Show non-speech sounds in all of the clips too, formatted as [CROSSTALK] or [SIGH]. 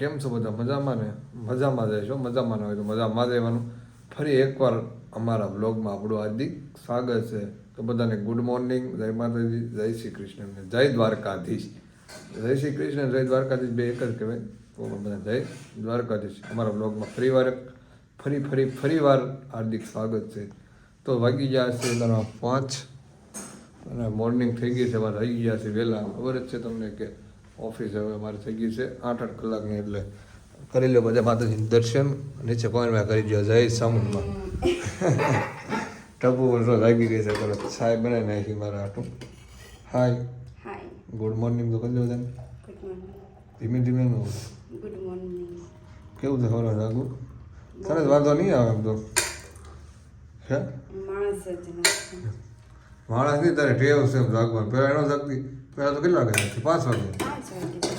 કેમ છો બધા? મજામાં ને? મજામાં છો મજામાં હોય તો મજામાં રહેવાનું. ફરી એકવાર અમારા બ્લોગમાં આપણું હાર્દિક સ્વાગત છે. તો બધાને ગુડ મોર્નિંગ જય માતાજી. જય શ્રી કૃષ્ણ ને જય દ્વારકાધીશ. જય શ્રી કૃષ્ણ જય દ્વારકાધીશ. બે એક જ કહેવાય. તો બધા જય દ્વારકાધીશ. અમારા બ્લોગમાં ફરી વાર, ફરી ફરી ફરી વાર હાર્દિક સ્વાગત છે. તો વાગી ગયા છે તારા પાંચ. અને મોર્નિંગ થઈ ગઈ છે. અમારે રહી ગયા છે વહેલા. ખબર જ છે તમને કે ઓફિસ હવે અમારે થઈ ગઈ છે આઠ આઠ કલાકની એટલે કરી લો બધા માતાજીનું દર્શન. નીચે પાણીમાં કરી દો જય સામુંડમાં ટપુ વર્ષો લાગી ગઈ છે. તરત સાહેબ બનાવી નાખી મારા આટું હાય ગુડ મોર્નિંગ તો કરી દો તમે ધીમે ધીમે નું. ગુડ મોર્નિંગ કેવું છે ખબર લાગુ તને વાંધો નહીં આવે એમ તો. હે? માણસ નહીં તારે ટેવ છે એમ જાગવાનું પહેલાં એનો જાગતી. પહેલાં તો કેટલા વાગે જાગતી? પાંચ વાગે?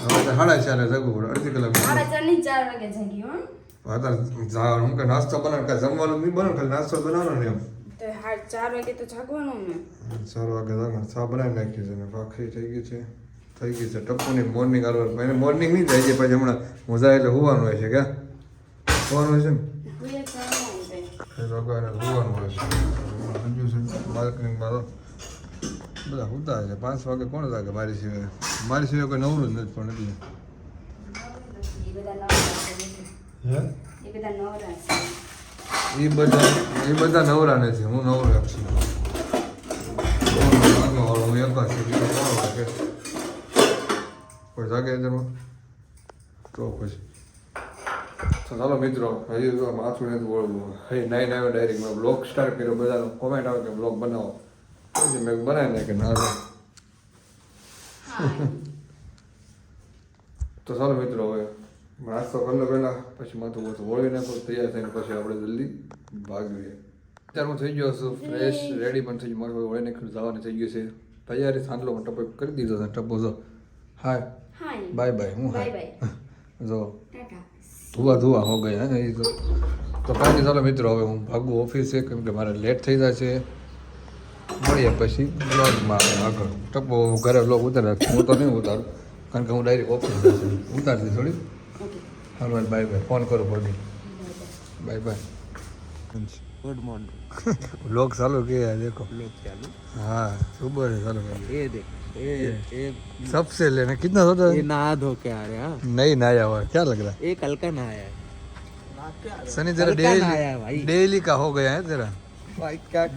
હવે તો સાડા ચારે જગવું પડે અડધી કલાક સાડા ચારની ચાર વાગે જાગી હો અત્યારે જા- હું કે નાસ્તો બનાવ કે જમવાનું નહીં બનાવ ખાલી નાસ્તો બનાવવાનો ને એમ ચાર વાગે તો જાગવાનું ને. ચાર વાગે જાગવાનું ચા બનાવી નાખી છે ને ભાખરી થઈ ગઈ છે થઈ ગઈ છે ટપ્પુની મોર્નિંગ આલવાર એને મોર્નિંગ નહીં થાય છે પછી હમણાં મજા એટલે હોવાનું હોય છે કે? હોવાનું હોય છે ને? હોવાનું હોય છે. સમજ્યું મારો બધા હોતા છે. પાંચ વાગે કોણ જાગે? મારી સિવાય. મારી સિવાય કોઈ નવરું જ નથી, પણ એટલે. એ બધા એ બધા નવરા નથી હું નવરો એક છું. કોઈ જાગે તો પછી. ચાલો મિત્રો, હજી માથું નથી બોલવું હજી નાઈ નાઈ ડાયરેક્ટ મેં બ્લોગ સ્ટાર્ટ કર્યો. બધાનો કોમેન્ટ આવે કે બ્લોગ બનાવો. મેં બનાવી નાખે ના તો ચાલો મિત્રો હવે નાસ્તો કરી લો પહેલાં પછી માથું માથું વળવી નાખો તૈયાર થઈને પછી આપણે જલ્દી ભાગીએ અત્યારે હું થઈ ગયો છું ફ્રેશ રેડી પણ થઈ ગયું મારું વળી નાખીને જવાનું થઈ ગયું છે તૈયારી સાંજલો ટપો કરી દીધો છે ટપો જો હાય બાય બાય હું હાય જો ધુવા ધુવા હો ગયા હે એ તો તો કાંઈ ચાલો મિત્રો હવે હું ભાગું ઓફિસે કેમ કે મારે લેટ થઈ જાય છે મળીએ પછી બ્લોગમાં આપણે આગળ ટપો ઘરે બ્લોગ ઉતારે હું તો નહીં ઉતારું કારણ કે હું ડાયરેક્ટ ઓફિસ જશે ઉતારતી થોડી okay hello bye bye phone કરો પડી bye bye good morning blog ચાલુ किया देखो लोग चालू हाँ सुबह से चालू कर ये देख ये ये सबसे लेना कितना होता ये है नहा धो के आ रहे हैं हाँ? नहीं नहाया हुआ है, क्या लग रहा ये कल का नहाया है है सनी तेरा हल्का नहाया है डेली भाई। डेली का हो गया है तेरा भाई क्या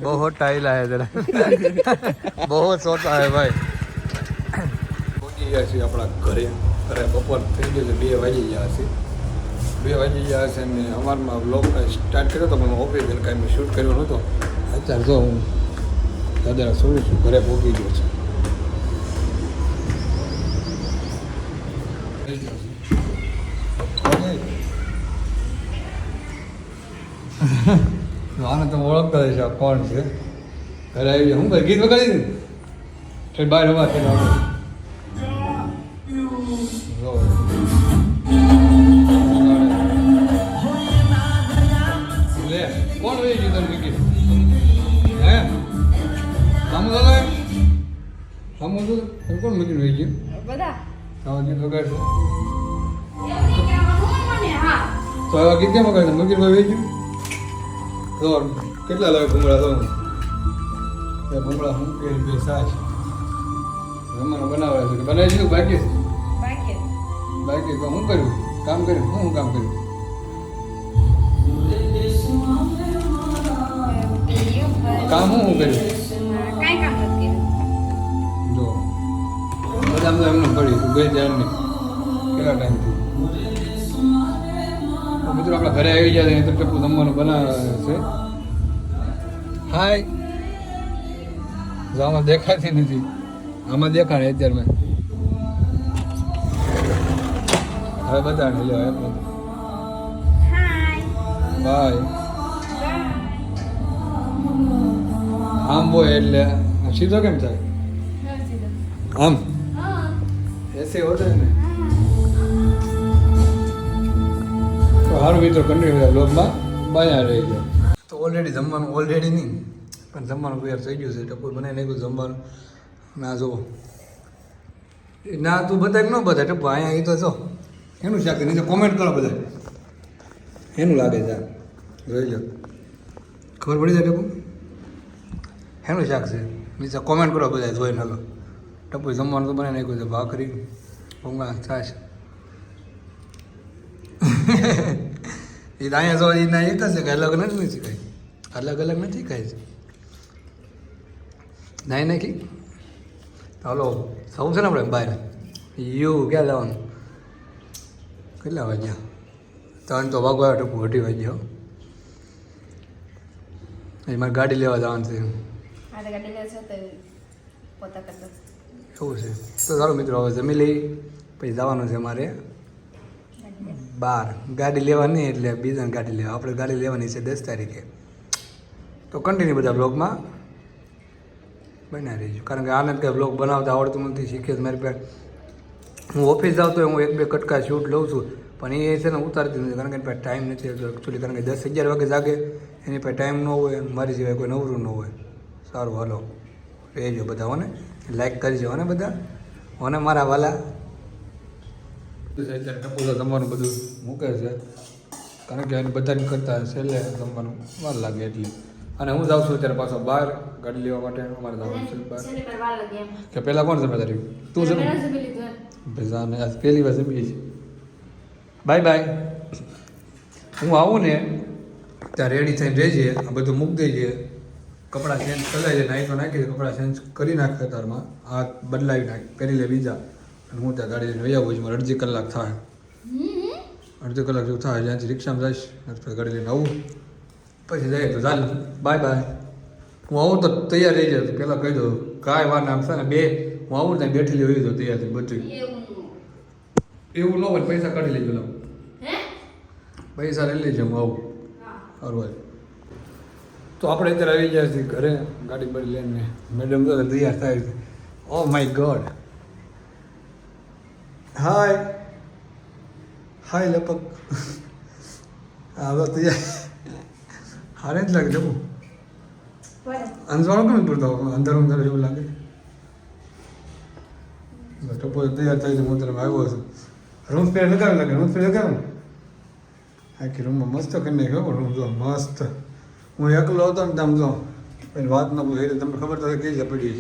बहुत टाइला है तेरा बहुत સોટા है ભાઈ પહોંચી ગયા છીએ આપણા ઘરે ઘરે બપોર થઈ ગયું છે બે વાગી ગયા છે બે વાગી ગયા છે ને અમારમાં બ્લોગ સ્ટાર્ટ કર્યો તો પણ ઓફિસ એટલે કાંઈ મેં શૂટ કર્યો નહોતો અત્યારે જો હું દાદા છોડું છું ઘરે પહોંચી ગયો છું આને તમે ઓળખતા હશે કોણ છે? ઘરે આવી જાય હું ભાઈ ગીત વગાડી દીધું ફેર બહાર આવતો. લે. કોણ ગયું તને ગીત હે? સામુ સામુ તો કોણ મૂકીને વહી ગયું બધા. આવા ગીત વગાડશે. તો ગીત કેમ વગાડશે? મૂકીને કોઈ વહી તો કેટલા લાવે ભૂંગળા તો એ ભૂંગળા હું કે બે સાસ જમવાનું બનાવે છે. કે બનાવી દીધું બાકી? છે બાકી તો હું કર્યું? કામ કર્યું? હું કામ કર્યું? કામ હું હું કર્યું? જો. બધા આમ એમને પડી તું ધ્યાન નહીં. કેટલા ટાઈમથી મિત્રો આપણા ઘરે આવી છે તો ટપુ જમવાનું બનાવે છે. હાય. આમાં દેખાતી નથી. આમાં દેખાડે અત્યારે મેં. હવે બતાડે, લ્યો, એમ. બાય આમ હોય એટલે. સીધો કેમ થાય? આમ. એસે હોતે ને. સારું મિત્રો કન્ટિન્યુ બ્લોગમાં બાયા રહી ગયો ઓલરેડી જમવાનું ઓલરેડી નહીં. પણ જમવાનું તૈયાર થઈ ગયું છે ટપુર બનાવી નાખ્યું જમવાનું. ના, જુઓ. ના, તું બતાવી ન બધા ટપ્પો અહીંયા એ તો જો. એનું શાક નીચે કોમેન્ટ કરો બધા. એનું લાગે છે. જોઈ લો ખબર પડી જાય ટપુ? એનું શાક છે, નીચે કોમેન્ટ કરો બધા જોઈ હાલો. ટપુ, જમવાનું તો બનાવી નાખ્યું છે, ભાખરી ભૂંગા છાશ. [LAUGHS] એ અહીંયા જો એના એક જ છે કે અલગ અલગ નથી કાંઈ. અલગ અલગ નથી છે નાઈ નાખી હલો સૌ છે ને આપણે બહાર? યુ ક્યાં જવાનું કેટલા વાગ્યા? ત્રણ તો વાગવા ટપુ અઢી વાગ્યા. એ મારે ગાડી લેવા જવાનું છે. એવું છે. તો સારું મિત્રો હવે જમી લઈ પછી જવાનું છે મારે. બાર ગાડી લેવાની એટલે બીજાને ગાડી લેવા. આપણે ગાડી લેવાની છે દસ તારીખે. તો કન્ટિન્યુ બધા બ્લોગમાં બન્યા રહીશું કારણ કે આને કંઈ બ્લોગ બનાવતા આવડતું નથી શીખ્યો મારી પાસે. હું ઓફિસ જાઉં તો હું એક બે કટકા શૂટ લઉં છું, પણ એ છે ને ઉતારતી નથી, કારણ કે એની પાસે ટાઈમ નથી એકચ્યુઅલી કારણ કે દસ અગિયાર વાગે જાગે, એની પાસે ટાઈમ ન હોય, મારી સિવાય કોઈ નવરું ન હોય. સારું, હાલો. રહેજો બધા, હોને? લાઈક કરજો, હોને બધા? હોને મારા વાલા? ટપુલા જમવાનું બધું મૂકે છે. કારણ કે એને બધાને કરતા છેલ્લે જમવાનું વાર લાગે એટલી. અને હું જાઉં છું અત્યારે પાછો બહાર ગાડી લેવા માટે અમારે જવાનું છે બહાર. કે પહેલાં કોણ જમે તારી? તું જમે. ભેજા ને આજ પહેલી વાર જમી છે બાય બાય. હું આવું ને ત્યાં રેડી થઈને રહેજે આ બધું મૂકી દેજે કપડાં ચેન્જ કરાવી દે નાખી તો નાખી કપડાં ચેન્જ કરી નાખે તારમાં. આ બદલાવી નાખ પહેરી લે બીજા. અને હું ત્યાં ગાડી લઈને આવું છું મારે અડધી કલાક થાય. અડધી કલાક જેવું થાય જ્યાંથી રિક્ષામાં જઈશ ગાડી લઈને આવું. પછી જઈએ તો ચાલ બાય બાય હું આવું તો તૈયાર રહી જાય પહેલાં કહી દઉં કાંઈ વાર નામ છે ને બે હું આવું ત્યાં બેઠેલી હોય તો તૈયાર થઈ બધું. એવું લો ને હોય પૈસા કાઢી લેજો લાવ. પૈસા લઈ લેજો હું આવું. સારું તો આપણે અત્યારે આવી ગયા છીએ ઘરે ગાડી બળી લઈને. મેડમ તો તૈયાર થાય છે. ઓ માય ગોડ હાય હાય લપક. [LAUGHS] હા તૈયાર. હારે જ લાગે જવું અંજવાળો કેમ પૂરતો અંદર અંદર એવું લાગે. ટપો તૈયાર થઈ હું તને આવ્યો છું રૂમ સ્પેર લગાવી લાગે રૂમ સ્પેર લગાવે આખી રૂમમાં મસ્ત કરી નાખ્યો રૂમ જો મસ્ત. હું એકલો હતો ને તમે જો પેલી વાત ન પૂછે તમને ખબર તો કેવી રીતે પડી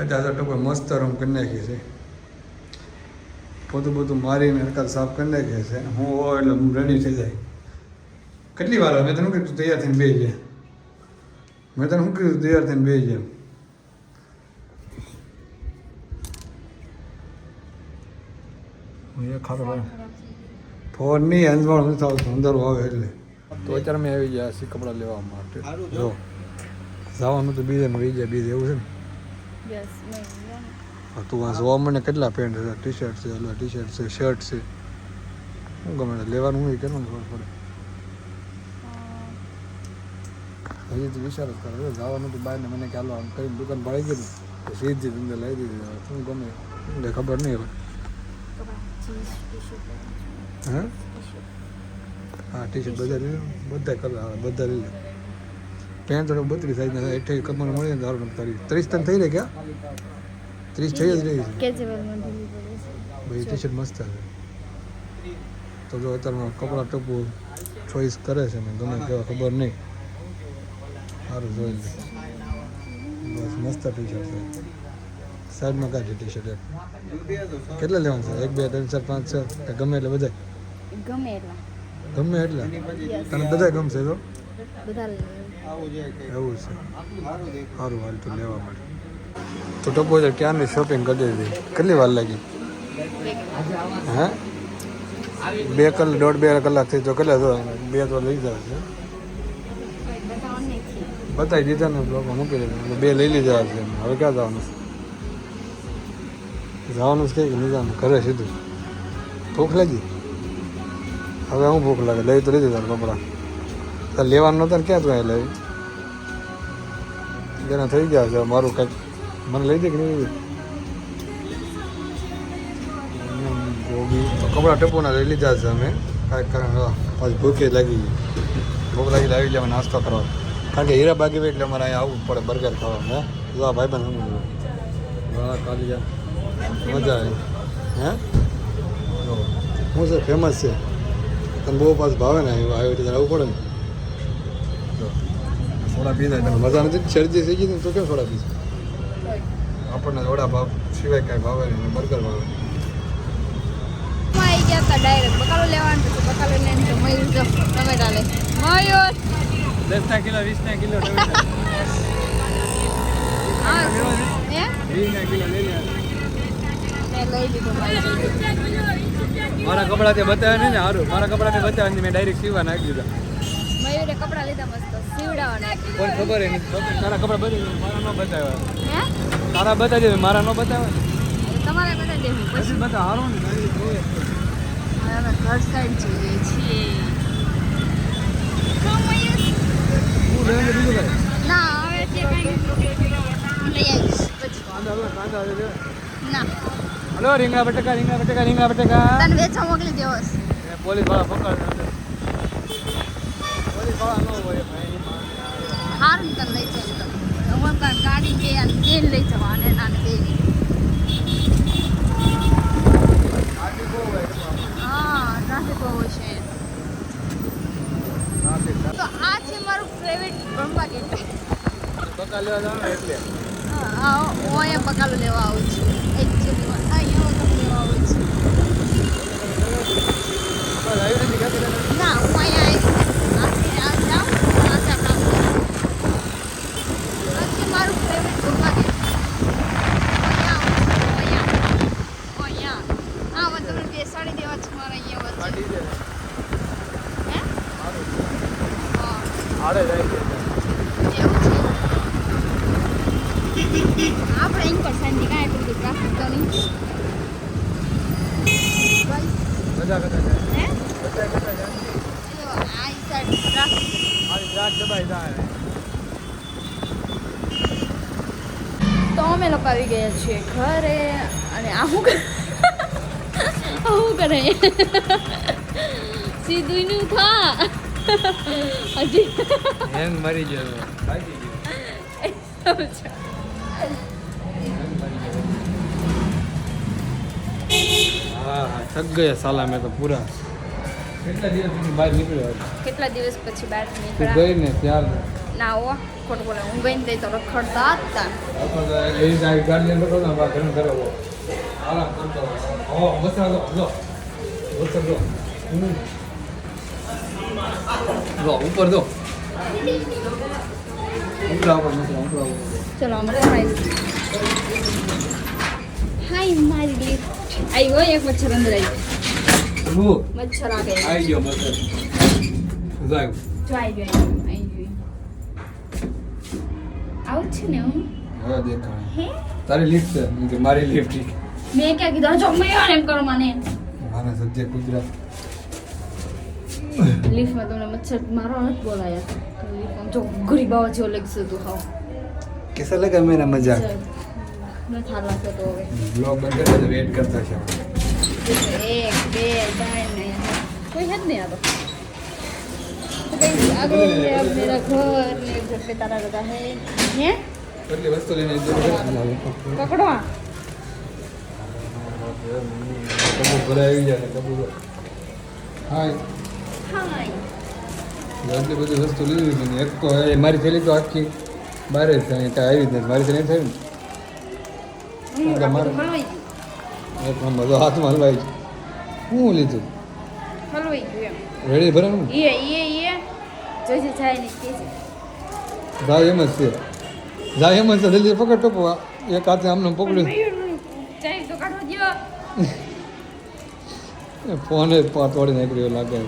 અત્યારે ટપો મસ્ત રૂમ કરી નાખી છે. પોતું પોતું મારીને હરકત સાફ કરી નાખી છે. હું હો એટલે રેડી થઈ જાય. કેટલી વાર? હવે તને કીધું? તૈયાર થઈને બે જાય મેં તને શું કીધું? તૈયાર થઈને બે જેમ એ ખબર ફોન નહીં અંજવાળ નથી આવતું. અંદર આવે એટલે. તો અત્યારે મેં આવી ગયા છીએ કપડાં લેવા માટે. જો. જવાનું તો બીજે રહી જાય. બીજે એવું છે ને? મેં તું આ જોવા મને કેટલા પેન્ટ છે ટી શર્ટ છે ટી શર્ટ છે શર્ટ છે. શું ગમે? લેવાનું હોય કેટલું ખબર પડે? હજી તો વિચાર જ કરે જવાનું તો બહાર ને મને ચાલો આમ કરીને દુકાન ભાળી ગઈ ને તો સીધી અંદર લઈ દીધી હવે શું ગમે એટલે ખબર નહીં હવે હા હા ટી શર્ટ બધા લઈ લો બધા કલર આવે બધા લઈ લો પેન્ટ તો બત્રીસ સાઈઝના અઠ્યાવીસ કમર મળે ને દારૂ તારી ત્રીસ તન થઈ રહી ક્યાં ત્રીસ થઈ જ રહી છે કેજ્યુઅલમાં ઢીલી પડે છે ભાઈ ટી શર્ટ મસ્ત છે તો જો અત્યારમાં કપડાં ટપુ ચોઈસ કરે છે ને ગમે કેવા ખબર નહીં સારું જોઈ લે. બસ મસ્ત ટી શર્ટ છે. સાઈડમાં કાઢી ટી શર્ટ કેટલા લેવાનું છે? એક બે ત્રણ ચાર પાંચ છ. ગમે એટલે બધા ગમે એટલા. ગમે એટલે? તને બધા ગમશે તો? એવું છે. સારું હાલ તો લેવા માટે. તો ટપો છે ક્યારની શોપિંગ કરી દીધી કેટલી વાર લાગી? હે? બે કલાક દોઢ બે કલાક થઈ તો કેટલા બે તો લઈ જાય છે. બતાવી દીધા ને લોકો મૂકી દીધા. બે લઈ લીધા છે હવે ક્યાં જવાનું છે? જવાનું છે કે નહીં ઘરે સીધું. ભૂખ લાગી? હવે હું ભૂખ લાગે? લઈ તો લીધી તારા કપડાં તારે લેવાનું નતા ક્યાં તું અહીં લેવી? જેના થઈ ગયા છે. મારું કંઈક મને લઈ દે કે નહીં કપડાં ટપોના લઈ લીધા છે અમે. કાંઈક કારણ ભૂખે લાગી. ભૂખ લાગી આવી જાય નાસ્તો કરવા. કારણ કે હીરા બાગી એટલે અમારે અહીંયા આવવું પડે બર્ગર ખાવા હે? જો આ ભાઈ બંધ સમજ વાહ કાલિયા. મજા આવી. હે? હું છે ફેમસ છે. તને બહુ પાસ ભાવે ને આવ્યો આવ્યું એટલે આવવું પડે ને. સોડા પીધા તને મજા નથી? શરદી થઈ ગઈ તો કેમ સોડા પીશ? આપણને સોડા ભાવ સિવાય કાંઈ ભાવે નહીં બર્ગર ભાવે. આવી ગયા હતા ડાયરેક્ટ બકાલો લેવાનું હતું બકાલો લઈને તો મયુર જો ટમેટા લે. મયુર! કિલો વીસના કિલો હે વીસના કિલો મયુર મારા કપડા તે બતાવ્યા નહીં ને સારું મારા કપડા તે બતાવ્યા મેં ડાયરેક્ટ સીવા નાખી દીધા. મયુરે કપડા લીધા મસ્ત. સીવડાવવાના પણ ખબર નહીં તારા કપડા બતાવી મારા ન બતાવ્યા. તારા બતાવી મારા ન બતાવ્યા? તમારે બધા દેવું પછી બતાવ સારું ને ગાડી હવે અમે ઘર સાઈડ જઈએ છીએ. ના હવે તે કંઈ લઈ આવીશ. પછી. ના. હલો રીંગણા બટેકા રીંગણા બટેકા રીંગણા બટેકા. તને વેચવા મોકલી દેવસ એ પોલીસવાળા પકડ પોલીસવાળા ન હોય ભાઈ. હારું તને લઈ જાય હું ગાડી કે અને તેલ લઈ જવા અને નાને બે આટલી બહુ હોય. હા ટ્રાફિક બહુ છે. તો આ છે મારું પ્રાઇવેટ ભણવા ગેટ બકાલ લેવા જવાનું એટલે. હા હું અહીંયા બકાલો લેવા આવું છું. એક અહીંયા બકાલો લેવા આવું છું બસ આવી નથી કહેતી તને. ના હું અહીંયા આવીશ આ જાઉં આ કામ કરું આ છે મારું પ્રાઇવેટ બ્રહ્મા ગેટ અહીંયા આવું છું, અહીંયા અહીંયા હા મને તમને બેસાડી દેવા છે મારે અહીંયા આ વચ્ચે ડીજે હે સારું હા આડે જાય છે એવું છે આપણે અહીં પર શાંતિ કાંઈ એટલું બધું ટ્રાફિક તો નહીં બસ બધા કરતા જાય હે બધા કરતા જાય જો આ સાઈડ ટ્રાફિક મારી જાત દબાઈ જાય તો અમે લોકો આવી ગયા છીએ ઘરે અને આવું આવું કરે સીધું નું થા હજી હેંગ મરી ગયો હા હા. થક ગયા સાલા મેં તો પૂરા. કેટલા દિવસ પછી બહાર નીકળ્યો કેટલા દિવસ પછી બહાર નીકળ્યા? ગઈ ને ત્યાર? ના હો ખોટ બોલે. હું ગઈ ને તો રખડતા હતા એ આ ગાડી લઈને બેઠો ને બહાર ઘરે ઘરે આરામ કરતો. હો મસાલો જો મસાલો જો લો જો. ઉપર દો ઉપર ઉપર ઉપર ચલો અમારે હાય મારી લિફ્ટ આવી ગયો એક મચ્છર અંદર આવી હું મચ્છર આવે આવી ગયો મસાલો જાય જો આવી ગયો આવી ગયો આવું છે ને હું તારી લિફ્ટ છે મારી લિફ્ટ મેં ક્યાં કીધું જો મેં એમ કરો મને મારા સદ્ય ગુજરાત લિફ્ટમાં તમને મચ્છર મારો નથી બોલાયા લિફ્ટમાં જો ગરીબ આવા જેવો લાગશે તું હાવ કેસા લગા મેરા મજાક બ્લોગ બંધ કરે તો વેટ કરતા છે એક બે ત્રણ ને કોઈ હદ નહીં આ તો તો કઈ આગળ ને અબ મેરા ઘર ને ઘર पे તારા લગા હે હે કેટલી વસ્તુ લઈને પકડો આ કબૂર ભરાઈ આવી જાય ને કબૂર હાય હાય એટલી બધી વસ્તુ લીધી હતી ને એક તો એ મારી થેલી તો આખી બારે જ છે અહીં કાંઈ આવી જ નથી મારી થેલી થયું હું એટલે મારે- બધું હલવાઈ ને એક નંબર તો હાથમાં હલવાઈ શું લીધું? હલવાઈ ગયું એમ. રેડી ભરાનું એ એ એ જોજે જાય ને કે જાય એમ જ છે. જાય એમ જ છે. જલ્દી પકડ ટપો. એક હાથે આમને પકડ્યું. ફોન જ તોડી નાખ્યો લાગે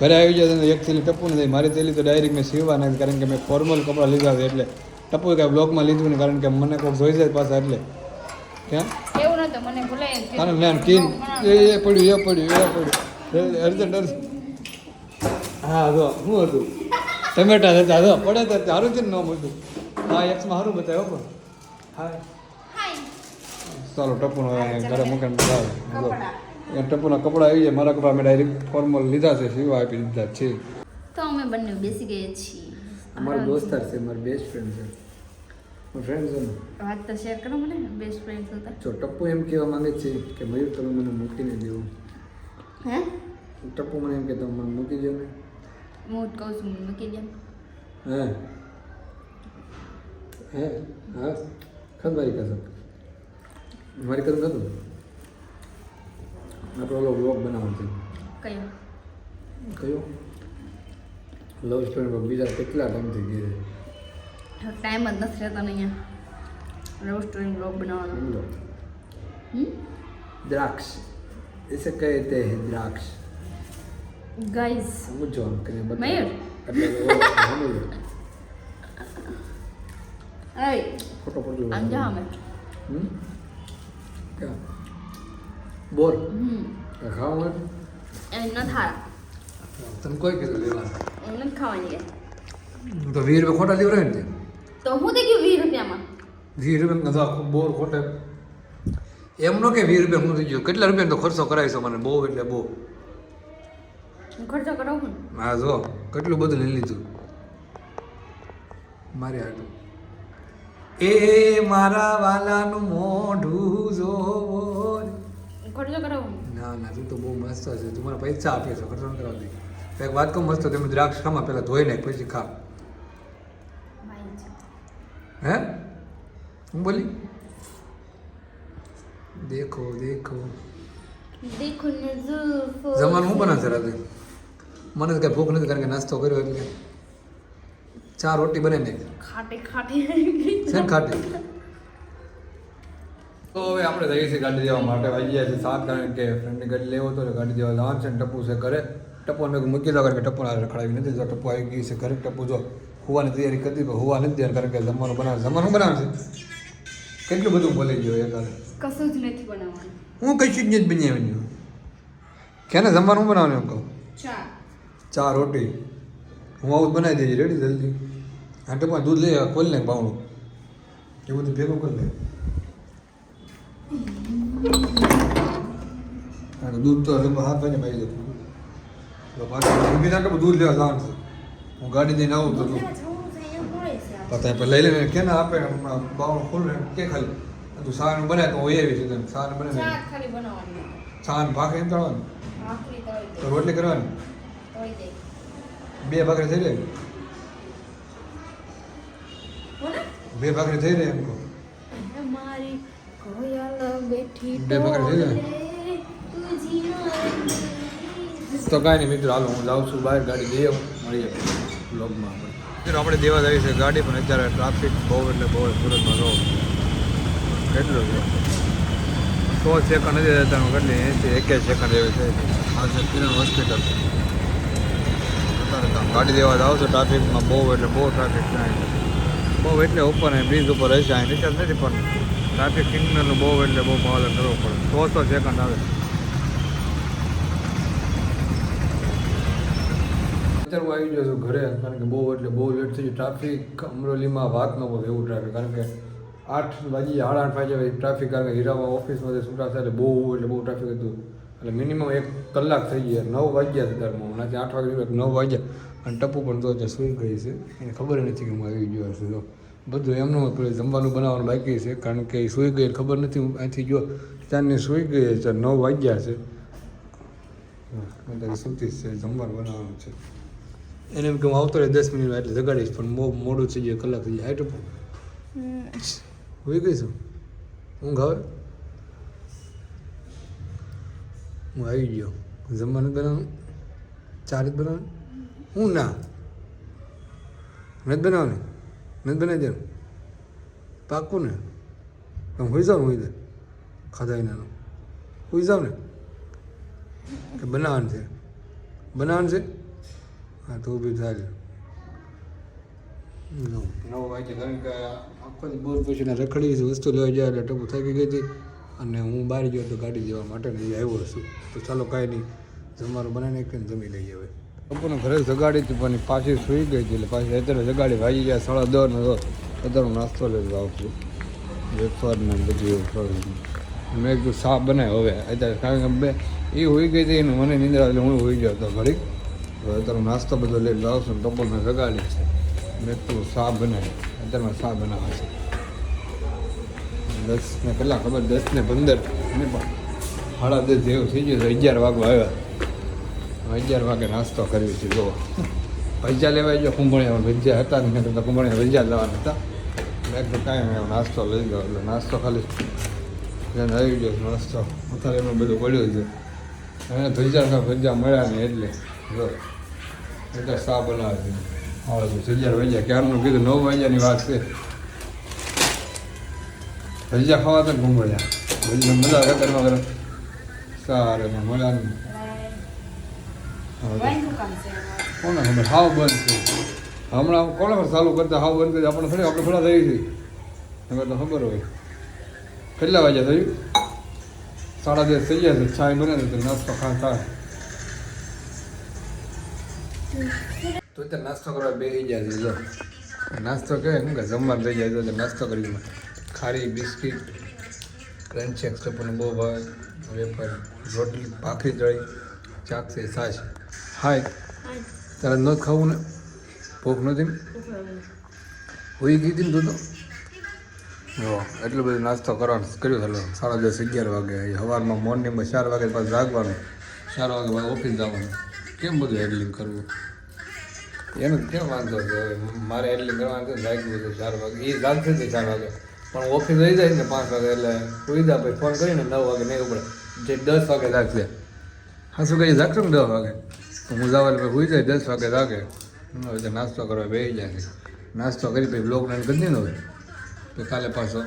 ઘરે આવી જાય તો એક થેલી ટપુ નથી. મારી થેલી તો ડાયરેક્ટ મેં સીવવા નાખી. કારણ કે મેં ફોર્મલ કપડાં લીધા છે એટલે ટપુ કાંઈ બ્લોકમાં લીધું ને કારણ કે મને કોઈક જોઈ જાય પાછા એટલે. એવું નતું મને ભૂલાય એ એ પડ્યું એ પડ્યું એ પડ્યું. Urgent urgent. હા જો શું હતું? ટમેટા હતા જો પડે તો સારું છે ને નામ હતું હા એક્સમાં સારું બતાવ્યો પણ. હા. ચાલો ટપુનો ઘરે મૂકીને બતાવે. જો એ ટપુના કપડાં આવી જાય. મારા કપડાં મેં ડાયરેક્ટ ફોર્મલ લીધા છે સીવા આપી દીધા છે. તો અમે બંને બેસી ગયા છીએ. અમારો દોસ્તાર છે મારો બેસ્ટ ફ્રેન્ડ છે. ફ્રેન્ડ છે ને વાત તો શેર કરો મને બેસ્ટ ફ્રેન્ડ હતા જો ટપ્પુ એમ કહેવા માંગે છે કે મયુર તમે મને મૂકીને દેવો હે? ટપ્પુ મને એમ કે તમે મને મૂકી દો ને. હું કહું છું મૂકી દે. હે? હે? હા? ખત મારી કસમ મારી કસમ ખતું આપણે ઓલો બ્લોગ બનાવવાનો છે. કયો? કયો? લવ સ્ટોરી બીજા કેટલા ટાઈમ થઈ છે. ટાઈમ જ નથી રહેતો ને અહીંયા. લવ સ્ટોરી બ્લોગ બનાવવાનો. દ્રાક્ષ. એસે કહેતે હે દ્રાક્ષ? ગાઈઝ સમજો આમ કરીને બતાવો. ફોટો પડજો આમ જા અમે. હમ? બોર ખાવા ન થારા તને કોઈ કીધું લેવાનું હું નથી ખાવાની તો વીસ રૂપિયા ખોટા લેવરાય ને તે. હું તે ગયું વીસ રૂપિયામાં? વીસ રૂપિયા તો આખું બોર ખોટે. એમ નો કે વીસ રૂપિયા હું થઈ ગયો. કેટલા રૂપિયાનો તો ખર્ચો કરાવીશો મને? બહુ એટલે બહુ. ખર્ચો કરાવું હા જો. કેટલું બધું લઈ લીધું. મારી હાટું. એ મારા વાલાનું મોઢું જોવો ખર્ચો કરાવું ના? ના તું તો બહુ મસ્ત છે. તું મને પૈસા આપે છે. ખર્ચો તો એક વાત કહું મસ્ત તમે દ્રાક્ષ ખામાં પહેલાં ધોઈ નાખ પછી ખા. હે? હું બોલી? દેખો દેખો. દેખો ને જુલ્ફો જમવાનું હું બનાવશે રાતે મને તો કઈ ભૂખ નથી કારણ કે નાસ્તો કર્યો એટલે. ચાર રોટી બને ને ખાટી ખાટી. છે ખાટી? તો હવે આપણે જઈએ છીએ ગાડી દેવા માટે. આવી ગયા છે સાત કારણ કે ફ્રેન્ડની ગાડી લેવો તો ગાડી દેવા લાવ છે ને ટપ્પુ છે ઘરે. ટપુ અમે મૂકી દો કારણ કે ટપુ રખડાવી નથી. જો ટપુ આવી ગઈ છે ઘરે ટપુ જો. હુવાની તૈયારી કરી પણ હોવા નથી દેવાનું કારણ કે જમવાનું બનાવે જમવાનું બનાવે છે? કેટલું બધું બોલી ગયો એક હું કશું જ નથી બનાવવાનું. હું કશું જ નથી બનાવ્યું કેને જમવાનું બનાવવાનું એમ કહું? ચા. ચા રોટી. હું આવું બનાવી દેજે રેડી જલ્દી. આ ટપા દૂધ લઈ ખોલી નાખ બાવણું. એ બધું ભેગું કરી લે દૂધ તો હાથ હાથ ને મારી જતું દૂધ લેવા જવાનું છે. હું ગાડી દઈને આવું તો તું પતા લઈ લઈને કે ના આપે હમણાં બાવણું ખોલે કે ખાલી? તું સાન બનાય તો હું એ આવી છું તને સાનું ખાલી સાન ભાખરી કરવાની તો. રોટલી કરવાની? બે ભાખરી થઈ જાય બે ભાખરી થઈ રહી એમ કહું. બે ભાખરી થઈ જાય? તો કાંઈ નહીં મિત્રો, હાલો હું જાઉં છું બહાર, ગાડી આવું, મળીએ બ્લોગમાં આપણે. મિત્રો, આપણે દેવા જઈએ છે ગાડી, પણ અત્યારે ટ્રાફિક બહુ એટલે બહુ સુરતમાં રહો કેટલું સો સેકન્ડ નથી જતા કેટલી એસી એકેય સેકન્ડ એવી છે આ છે કિરણ હોસ્પિટલ અત્યારે ગાડી દેવા જાવ છો ટ્રાફિકમાં બહુ એટલે બહુ ટ્રાફિક થાય. બહુ એટલે ઉપર ને બ્રિજ ઉપર રહેશે અહીં નીચે નથી, પણ ટ્રાફિક સિગ્નલનું બહુ એટલે બહુ માહોલ કરવો પડે. સો સો સેકન્ડ આવે. અત્યારે હું આવી છું ઘરે. કારણ કે બહુ એટલે બહુ લેટ થઈ ગયું. ટ્રાફિક અમરોલીમાં વાત ન હોય એવું ટ્રાફિક કારણ કે આઠ વાગી સાડા આઠ વાગે ટ્રાફિક કારણ કે હીરામાં ઓફિસમાં જે છૂટા થાય એટલે બહુ એટલે બહુ ટ્રાફિક હતું. એટલે મિનિમમ એક કલાક થઈ ગયા નવ વાગ્યા ત્યારે હમણાંથી આઠ વાગે નવ વાગ્યા. અને ટપુ પણ તો અત્યારે સૂઈ ગઈ છે. એને ખબર નથી કે હું આવી ગયો છું. તો બધું એમનું પેલું જમવાનું બનાવવાનું બાકી છે. કારણ કે એ સૂઈ ગઈ ખબર નથી. હું અહીંથી ગયો. ત્યારની સૂઈ ગઈ છે નવ વાગ્યા છે. અત્યારે છે. જમવાનું બનાવવાનું છે. એને એમ કે હું આવતો રહે દસ મિનિટ એટલે જગાડીશ પણ મોડું થઈ ગયું કલાક થઈ જાય હાઈટ હોઈ ગઈ છું ઊંઘ આવે? હું આવી ગયો. જમવાનું બનાવું? ચાર જ બનાવવાનું? હું ના. નથી બનાવવાની? નથી બનાવી દેવાનું? પાકું ને? તમે હોઈ જાઓ ને હોઈ દે ખાધા એનાનું હોઈ જાઓ ને? કે બનાવવાનું છે? બનાવવાનું છે? હા તો બી થાય. નવ નવ વાગે કારણ કે આખો બોર પછી રખડી વસ્તુ લેવા જાય એટલે ટપુ થાકી ગઈ હતી. અને હું બહાર ગયો તો ગાડી જવા માટે ને આવ્યો છું. તો ચાલો કાંઈ નહીં જમવાનું બનાવીને એક જમી લઈએ હવે. ટપુને ઘરે જગાડી હતી પણ પાછી સૂઈ ગઈ હતી એટલે પાછી અત્યારે જગાડી વાગી ગયા સાડા દસ ને અત્યારે નાસ્તો લઈ આવું છું. વેફર ને બધું મેં કીધું સાફ બનાવ્યો હવે. અત્યારે કારણ કે બે એ હોઈ ગઈ હતી એનું મને નિંદ્રા એટલે હું હોઈ ગયો હતો ઘડીક. હવે અત્યારે નાસ્તો બધો લઈને જાઉં છું ટપુ મેં જગાડી છે. મેં કીધું શાક બનાવે. અત્યારમાં સા બનાવે છે. દસ ને કેટલા ખબર? દસ ને પંદર. ને પણ સાડા દસ જેવું થઈ ગયું અગિયાર વાગવા આવ્યા. અગિયાર વાગે નાસ્તો કર્યો છે જો ભજીયા લેવા જો કુંભણિયા ભજીયા હતા ને તો કુંભણિયા ભજીયા લેવાના હતા. મેં તો કાંઈ નાસ્તો લઈ ગયો. એટલે નાસ્તો ખાલી એને આવી ગયો નાસ્તો. અત્યારે એમાં બધું પડ્યું છે. એને ભજીયા ભજીયા મળ્યા ને એટલે જો એટલે સા બનાવે છે સજાર વાગ્યા ક્યારનું કીધું નવ વાગ્યાની વાત છે ભજીયા ખાવા તો ઘૂમડ્યા ભજીયા મજા આવે કરવા કરે સારે કામ કોને ખબર હાવ બંધ છે હમણાં કોને ખબર ચાલુ કરતા હાવ બંધ કરી આપણે થોડી આપણે થોડા થઈ ગઈ હવે તો ખબર હોય કેટલા વાગ્યા થયું સાડા દસ થઈ ગયા છે છાય બને છે તો નાસ્તો ખા થાય તો ત્યાં નાસ્તો કરવા બેસી છે, જો. નાસ્તો કહે હું કે જમવાનું થઈ જાય તો નાસ્તો કરી ખારી બિસ્કિટ ક્રંચ એક્સપ્રન બહુ ભાવે. વેફર રોટલી ભાખરી જળી ચાક છે, છાશ. હાય. તારે ન ખાવું ને? ભૂખ નથી હોઈ ગઈ હતી ને તું તો? એટલું બધો નાસ્તો કરવાનો કર્યો ચાલો સાડા દસ, અગિયાર વાગે. સવારમાં મોર્નિંગમાં ચાર વાગે પાછું જાગવાનું. ચાર વાગે ઓફિસ જવાનું. કેમ બધું હેડલિંગ કરવું? એનું કેમ વાંધો છે? હવે મારે હેડલિંગ કરવાનું છે જાગ્યું છે ચાર વાગે. એ લાગશે છે ચાર વાગે. પણ ઓફિસ રહી જાય ને પાંચ વાગે એટલે સુવિધા ભાઈ ફોન કરીને નવ વાગે નહીં ઉપડે. જે દસ વાગે લાગશે હા, શું કહીએ લાગશે ને દસ વાગે. હું જવા ભાઈ સુઈ જાય, દસ વાગે લાગે હવે નાસ્તો કરવા બેસી જાય નાસ્તો કરી પછી બ્લોક લાઈન કરી દે ને તો કાલે પાછો.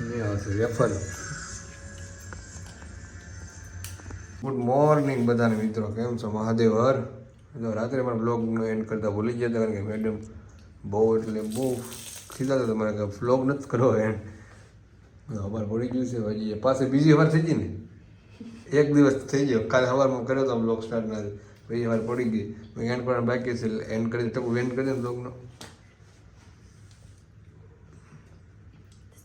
નહીં આવશે વેફર. ગુડ મોર્નિંગ બધાને મિત્રો કેમ છો? મહાદેવ હર. જો રાત્રે પણ બ્લોગનો એન્ડ કરતાં ભૂલી ગયા હતા કારણ કે મેડમ બહુ એટલે બહુ ખીજાતા હતા મને કે બ્લોગ નથી કરો એન્ડ અમારે પડી ગયું છે હજી પાસે બીજી વાર થઈ ગઈ ને. એક દિવસ થઈ ગયો. કાલે સવારમાં કર્યો હતો બ્લોગ સ્ટાર્ટ ના પછી વાર પડી ગઈ. એન્ડ કરવાનું બાકી છે એન્ડ કરી ટકું એન્ડ કરી દે બ્લોગનો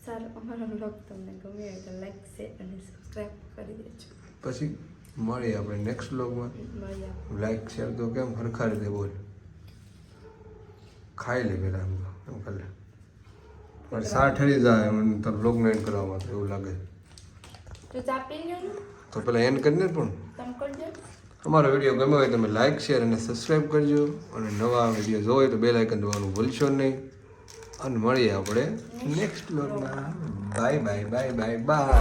સારું અમારો બ્લોગ તમને ગમ્યો હોય તો લાઈક શેર અને સબસ્ક્રાઈબ કરી દેજો. પછી? મળીએ આપણે નેક્સ્ટ બ્લોગમાં લાઈક શેર તો કેમ હરખા રીતે બોલ. ખાઈ લે પેલા એમ તો, એમ કરી લે? પણ સા ઠરી જાય મને તો બ્લોગ એન્ડ કરવામાં તો એવું લાગે. તો પેલા એન્ડ કરીને પણ. અમારો વીડિયો ગમ્યો હોય તમે લાઈક શેર અને સબસ્ક્રાઈબ કરજો. અને નવા વીડિયો જોવો હોય તો બે લાઇકન દબાવવાનું ભૂલશો નહીં. અને મળીએ આપણે નેક્સ્ટ બ્લોગમાં bye bye bye bye bye